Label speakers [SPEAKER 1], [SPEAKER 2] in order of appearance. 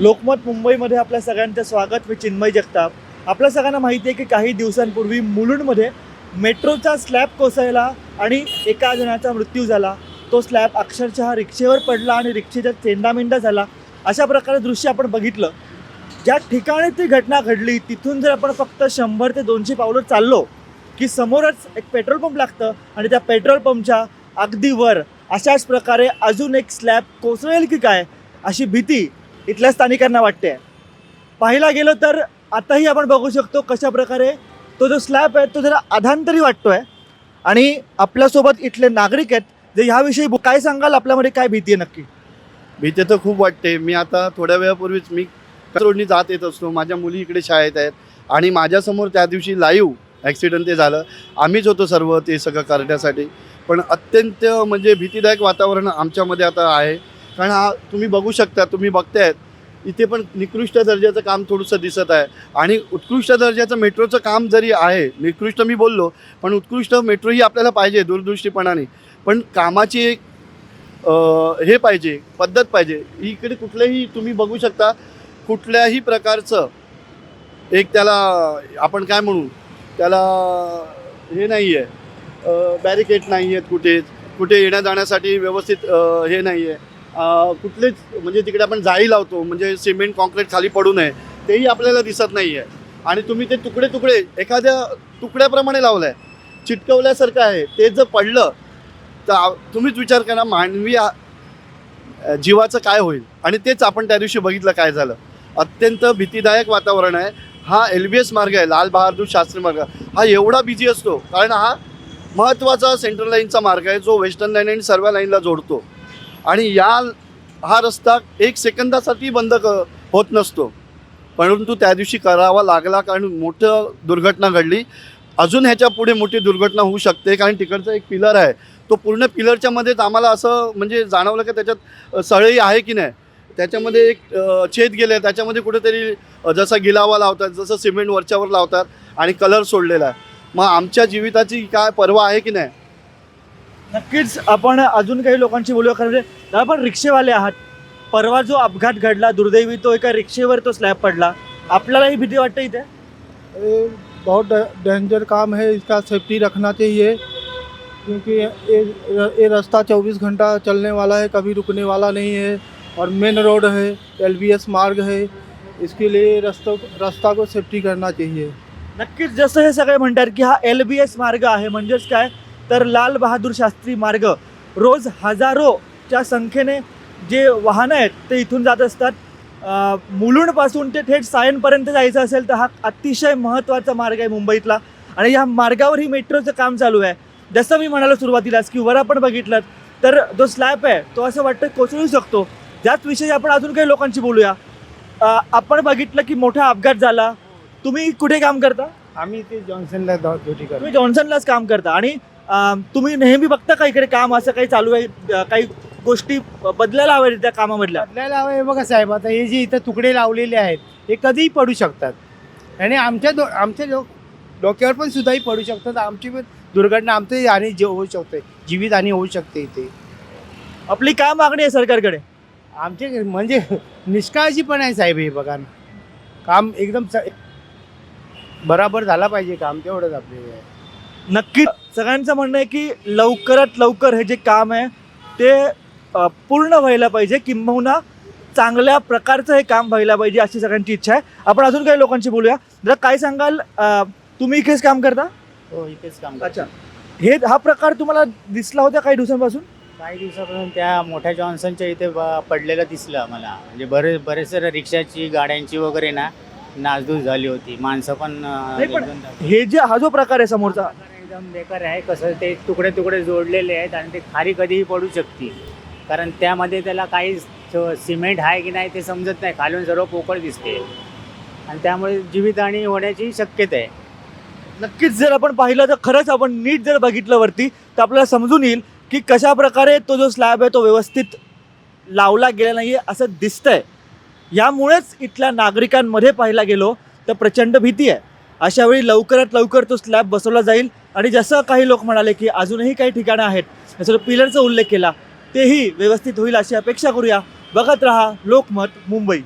[SPEAKER 1] लोकमत मुंबईमध्ये आपल्या सगळ्यांचं स्वागत मी चिन्मय जगताप. आपल्या सगळ्यांना माहिती आहे की काही दिवसांपूर्वी मुलुंडमध्ये मेट्रोचा स्लॅब कोसळला आणि एका जणाचा मृत्यू झाला. तो स्लॅब अक्षरशः रिक्षेवर पडला आणि रिक्षेचा चेंडामेंडा झाला. अशा प्रकारे दृश्य आपण बघितलं. ज्या ठिकाणी ती घटना घडली तिथून जर आपण फक्त शंभर ते दोनशे पावलं चाललो की समोरच एक पेट्रोल पंप लागतं आणि त्या पेट्रोल पंपच्या अगदी वर अशाच प्रकारे अजून एक स्लॅब कोसळेल की काय अशी भीती इथल्या स्थानिकांना वाटते पाहायला गेलो तर आताही आपण बघू शकतो कशा प्रकारे तो जो स्लॅब आहे तो जरा अधांतरी वाटतोय. आणि आपल्यासोबत इथले नागरिक आहेत जे ह्याविषयी काय सांगाल? आपल्यामध्ये काय भीती आहे नक्की?
[SPEAKER 2] भीती तर खूप वाटते. मी आता थोड्या वेळापूर्वीच मी रोडनी जात येत असतो. माझ्या मुली इकडे शाळेत आहेत. आणि माझ्यासमोर त्या दिवशी लाईव्ह ॲक्सिडेंट ते झालं. आम्हीच होतो सर्व ते सगळं करण्यासाठी. पण अत्यंत म्हणजे भीतीदायक वातावरण आमच्यामध्ये आता आहे. कारण हा तुम्ही बघू शकता तुम्ही बघतायत. इथे पण निकृष्ट दर्जाचं काम थोडंसं दिसत आहे. आणि उत्कृष्ट दर्जाचं मेट्रोचं काम जरी आहे निकृष्ट मी बोललो पण उत्कृष्ट मेट्रोही आपल्याला पाहिजे दूरदृष्टीपणाने. पण कामाची एक हे पाहिजे पद्धत पाहिजे. इकडे कुठलंही तुम्ही बघू शकता कुठल्याही प्रकारचं एक त्याला आपण काय म्हणू त्याला हे नाही आहे बॅरिकेड नाही आहेत कुठेच. कुठे येण्या जाण्यासाठी व्यवस्थित हे नाही आहे कुठलेच म्हणजे तिकडे आपण जाळी लावतो म्हणजे सिमेंट कॉन्क्रीट खाली पडू नये तेही आपल्याला दिसत नाही आहे आणि तुम्ही ते तुकडे तुकडे एखाद्या तुकड्याप्रमाणे लावलं आहे चिटकवल्यासारखं आहे ते जर पडलं तर तुम्हीच विचार करा मानवी जीवाचं काय होईल? आणि तेच आपण त्या दिवशी बघितलं काय झालं. अत्यंत भीतीदायक वातावरण आहे. हा एल बी एस मार्ग आहे लाल बहादूर शास्त्री मार्ग. हा एवढा बिझी असतो कारण हा महत्त्वाचा सेंट्रल लाईनचा मार्ग आहे जो वेस्टर्न लाईन आणि सर्व लाईनला जोडतो. आणि या हा रस्ता एक सेकंदासाठी बंद क होत नसतो. परंतु त्या दिवशी करावा लागला कारण मोठं दुर्घटना घडली. अजून ह्याच्या पुढे मोठी दुर्घटना होऊ शकते कारण तिकडचा एक पिलर आहे. तो पूर्ण पिलरच्या मध्येच आम्हाला असं म्हणजे जाणवलं की त्याच्यात सळई आहे की नाही. त्याच्यामध्ये एक छेद गेले त्याच्यामध्ये कुठेतरी जसा गिलावा लावतात जसं सिमेंट वरच्यावर लावतात आणि कलर सोडलेला आहे. मग आमच्या जीविताची काय पर्वा आहे की नाही?
[SPEAKER 1] नक्कीच आपण अजून काही लोकांशी बोलूया कारण म्हणजे आपण रिक्षेवाले आहात. परवा जो अपघात घडला दुर्दैवी तो एका रिक्षेवर तो स्लॅब पडला. आपल्यालाही भीती वाटते इथे?
[SPEAKER 3] बहुत डेंजर काम है इसका सेफ्टी रखना चाहिए क्योंकि ये ये रास्ता 24 घंटा चलने वाला है कभी रुकने वाला नहीं है और मेन रोड है एलबीएस मार्ग है इसके लिए रास्ता रास्ता को सेफ्टी करना चाहिए।
[SPEAKER 1] नक्कीच जसं हे सगळे म्हणतात की हा एल बी एस मार्ग आहे म्हणजेच काय? तर लाल बहादूर शास्त्री मार्ग. रोज हजारोच्या संख्येने जे वाहनं आहेत ते इथून जात असतात. मुलुंडपासून ते थेट सायनपर्यंत जायचं असेल तर हा अतिशय महत्त्वाचा मार्ग आहे मुंबईतला. आणि या मार्गावर ही मेट्रोचं काम चालू आहे. जसं मी म्हणालो सुरुवातीलाच की वर आपण बघितलं तर जो स्लॅब आहे तो असं वाटतं कोसळू शकतो. ज्याच विषयी आपण अजून काही लोकांशी बोलूया. आपण बघितलं की मोठा अपघात झाला. तुम्ही कुठे काम करता?
[SPEAKER 3] आम्ही ते जॉन्सनला ड्युटी करतो.
[SPEAKER 1] तुम्ही जॉन्सनलाच काम करता. आणि अं, तुम्ही नेहमी बघता का इकडे काम? असं काही चालू आहे? अं, काही गोष्टी बदलायला हव्या त्या कामामधल्या?
[SPEAKER 4] बदलायला हवं हे बघा साहेब. आता हे जे इथं तुकडे लावलेले आहेत हे कधीही पडू शकतात. आणि आमच्या दो आमच्या डो डोक्यावर पण सुद्धाही पडू शकतात. आमची पण दुर्घटना आमची हानी जे होऊ शकते जीवित हानी होऊ शकते इथे.
[SPEAKER 1] आपली काय मागणी आहे सरकारकडे?
[SPEAKER 4] आमचे म्हणजे निष्काळजी पण आहे साहेब हे बघा ना. काम एकदम स- बराबर झाला पाहिजे काम तेवढंच आपले
[SPEAKER 1] नक्की सगळ्यांचं म्हणणं आहे की लवकरात लवकर हे जे काम आहे ते अं, पूर्ण व्हायला पाहिजे. किंबहुना चांगल्या प्रकारचं हे काम व्हायला पाहिजे अशी सगळ्यांची इच्छा आहे. आपण अजून काही लोकांशी बोलूया. जरा काय सांगाल? अं, तुम्ही इथेच काम करता?
[SPEAKER 5] हो इथेच काम
[SPEAKER 1] अच्छा. हे हा प्रकार तुम्हाला दिसला होता काही दिवसांपासून?
[SPEAKER 5] काही दिवसापासून त्या मोठ्या जॉन्सनच्या इथे ब- पडलेलं दिसलं आम्हाला म्हणजे बरे बरेचसे रिक्षाची गाड्यांची वगैरे ना नासधूस झाली होती. माणसं पण अं,
[SPEAKER 1] नाही, पण
[SPEAKER 5] एकदम
[SPEAKER 1] हे जे हा जो प्रकार आहे समोरचा.
[SPEAKER 5] एकदम बेकार आहे. कसं ते तुकडे तुकडे जोडलेले आहेत आणि ते खाली कधीही पडू शकते कारण त्यामध्ये त्याला काही स- सिमेंट आहे की नाही ते समजत नाही. खालून सर्व पोकळ दिसते. आणि त्यामुळे जीवितहानी होण्याची शक्यता आहे.
[SPEAKER 1] नक्कीच जर आपण पाहिलं तर खरंच आपण नीट जर बघितलं वरती तर आपल्याला समजून येईल की कशा प्रकारे तो जो स्लॅब आहे तो व्यवस्थित लावला गेला नाही आहे असं दिसतंय. यामुळेच इथल्या नागरिकांमध्ये पाहायला गेलो तर प्रचंड भीती आहे. अशा वेळी लवकरात लवकर तो स्लॅब बसवला जाईल आणि जसं काही लोक म्हणाले की अजूनही काही ठिकाणं आहेत जसं पिलरचा उल्लेख केला तेही व्यवस्थित होईल अशी अपेक्षा करूया. बघत रहा लोकमत मुंबई.